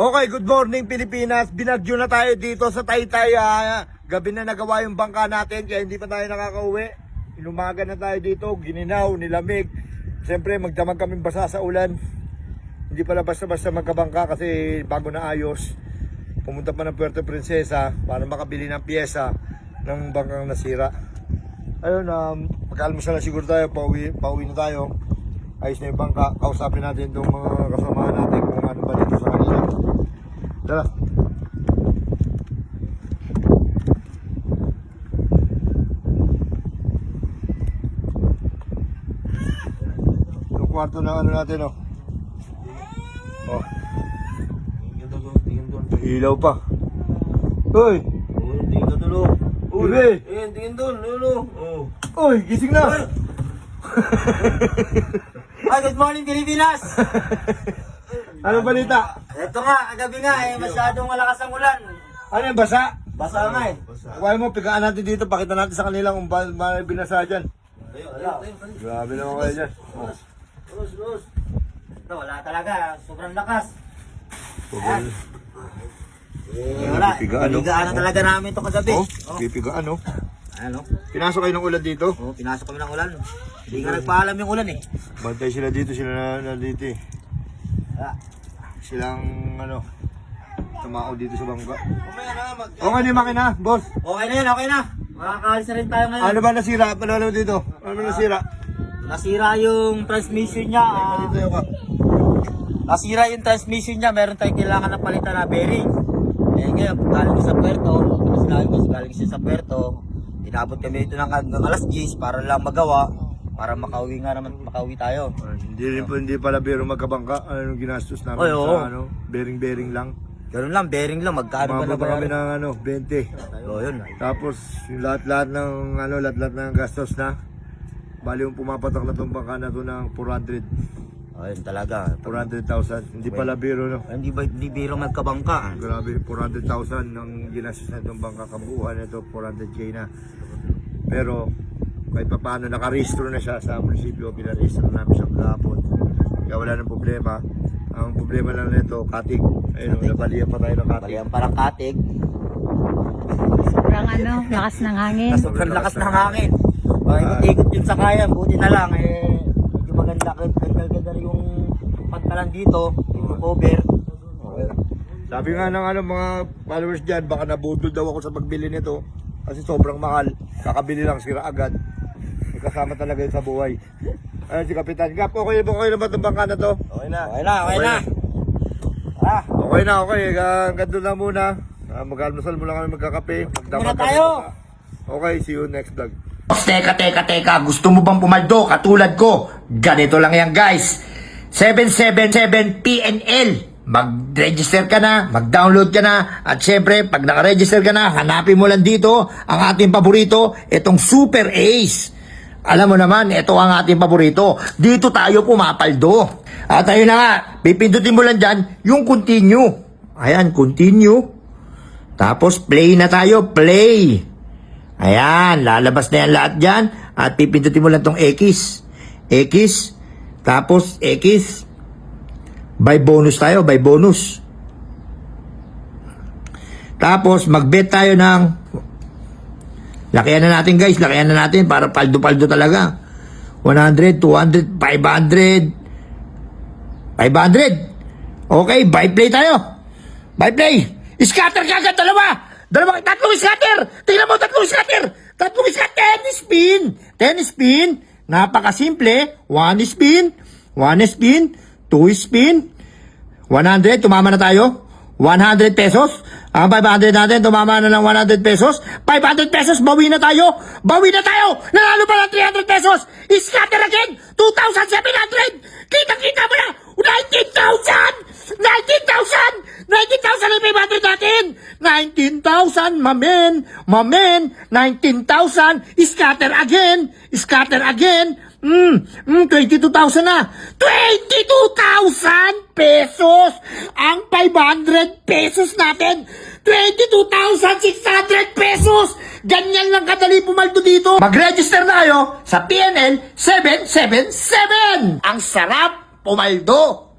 Okay, good morning Pilipinas. Binadyo na tayo dito sa Taytay. ah. gabi na nagawa yung bangka natin kaya hindi pa tayo nakakauwi. Inumaga na tayo dito, gininaw, nilamig. Siyempre magdamag kami basa sa ulan. Hindi pala basta-basta magkabangka kasi bago na ayos. Pumunta pa ng Puerto Princesa para makabili ng pyesa ng bangkang nasira. Ayun, um, mag-almusal na siguro tayo, pauwi, pauwi na tayo. Ayos na yung bangka. Kausapin natin itong mga kasamahan natin kung ano ba dito sa kanila. Tara. Yung kwarto ng ano natin, oh. Oh, ilaw pa. Uy! Oo, tingin ka oh. Uli! Eh, tingin doon, lolo. Oh. Uy, gising na! Ay, good morning Pilipinas! Anong balita? Ito nga, kagabi nga eh, masyadong malakas ang ulan. Ano yung basa? Basa nga eh. Kuha mo, pigaan natin dito, pakita natin sa kanila kung ba may binasa dyan. Ayun, ayun, ayun, ayun. Grabe naman kayo dyan. Oh. Los, los. Ito, wala talaga. Sobrang lakas. Tugal. Eh, wala. Pigaan, no? Pigaan na talaga namin ito kagabi. Oh, Oh. pipigaan, no? Ano? Pinasok kayo ng ulan dito. Oh, pinasok kami ng ulan. Hindi nga nagpaalam yung ulan eh. Bantay sila dito, sila na, na dito eh. Ah. Silang, ano, tumao dito sa bangka. Kumaya na, mag... Okay na yung makina, boss. Okay na yun, okay na. Makakaalis na rin tayo ngayon. Ano ba nasira? Ano dito? Ano ba nasira? Nasira yung transmission niya. ah. Dito yung ka. Nasira yung transmission niya. Meron tayong kailangan na palitan na bearing. Eh ngayon, galing sa puerto. Ano sinabi ko, galing siya sa puerto. Tinabot kami dito ng hanggang alas 10 para lang magawa. Para makauwi nga naman, makauwi tayo. Ah, Hindi rin po, hindi pala biro magkabangka. Ano yung ginastos namin Oy, oo. sa ano, bearing-bearing lang. Ganun lang, bearing lang. Magkano ba na Umabot pa kami ng ano, 20. So, yun. Tapos yung lahat-lahat ng ano, lahat-lahat ng gastos na. Bali yung pumapatak na tong bangka na to ng 400. Oh, yun talaga. 400,000. Hindi pala biro no. Hindi ba hindi biro magkabangka? Grabe, 400,000 ng ginastos na itong bangka kabuuan na ito, 400k na. Pero kahit pa paano nakarehistro na siya sa munisipyo, pinarehistro namin siya kahapon. Kaya wala nang problema. Ang problema lang nito, katig. Ayun, nabalihan pa tayo ng katig. Balihan parang katig. Sobrang ano, lakas ng hangin. Sobrang lakas ng hangin. Oh, ikot-ikot yung sakayan. Buti na lang eh. Medyo maganda. Ganda yung pantalan dito. Yung cover. Okay lang. Sabi nga ng ano, mga followers dyan, baka nabudol daw ako sa pagbili nito. Kasi sobrang mahal. Kakabili lang sila agad. Kasama talaga yun sa buhay. Ayun si Kapitan Gap, okay ba okay na ba itong bangka na to? Okay na. Okay na, okay Okay na. Ah, Okay na, okay. Ganito na muna. Uh, mag-almusal muna kami magkakape. Muna kami. tayo. Okay, see you next vlog. Teka, teka, teka. Gusto mo bang pumaldo katulad ko? Ganito lang yan, guys. 777 PNL. Mag-register ka na, mag-download ka na, at syempre, pag naka-register ka na, hanapin mo lang dito ang ating paborito, itong Super Ace. Alam mo naman, ito ang ating paborito. Dito tayo pumapaldo. At ayun na nga, pipindutin mo lang dyan yung continue. Ayan, continue. Tapos play na tayo, play. Ayan, lalabas na yan lahat dyan. At pipindutin mo lang tong X. X. Tapos X. By bonus tayo, by bonus. Tapos mag-bet tayo ng Lakihan na natin guys, lakihan na natin para paldo-paldo talaga. 100, 200, 500. 500. Okay, buy play tayo. Buy play. Scatter kagad, dalawa. Dalawa, tatlong scatter. Tingnan mo, tatlong scatter. Tatlong scatter. Ten spin. Ten spin. Napakasimple. One spin. One spin. Two spin. 100, tumama na tayo. 100 pesos. Ang 500 natin, tumama na ng 100 pesos. 500 pesos, bawi na tayo. Bawi na tayo. Nanalo pa ng 300 pesos. Scatter again. 2,700. Kita-kita mo na. 19,000. 19,000. 19,000 ang 500 natin. 19,000, mamen. Mamen. 19,000. Scatter again. Scatter again. Mm, mm, 22,000 na. 22,000 pesos ang 500 pesos natin. 22,600 pesos. Ganyan lang kadali pumaldo dito. Mag-register na kayo sa PNL 777. Ang sarap pumaldo.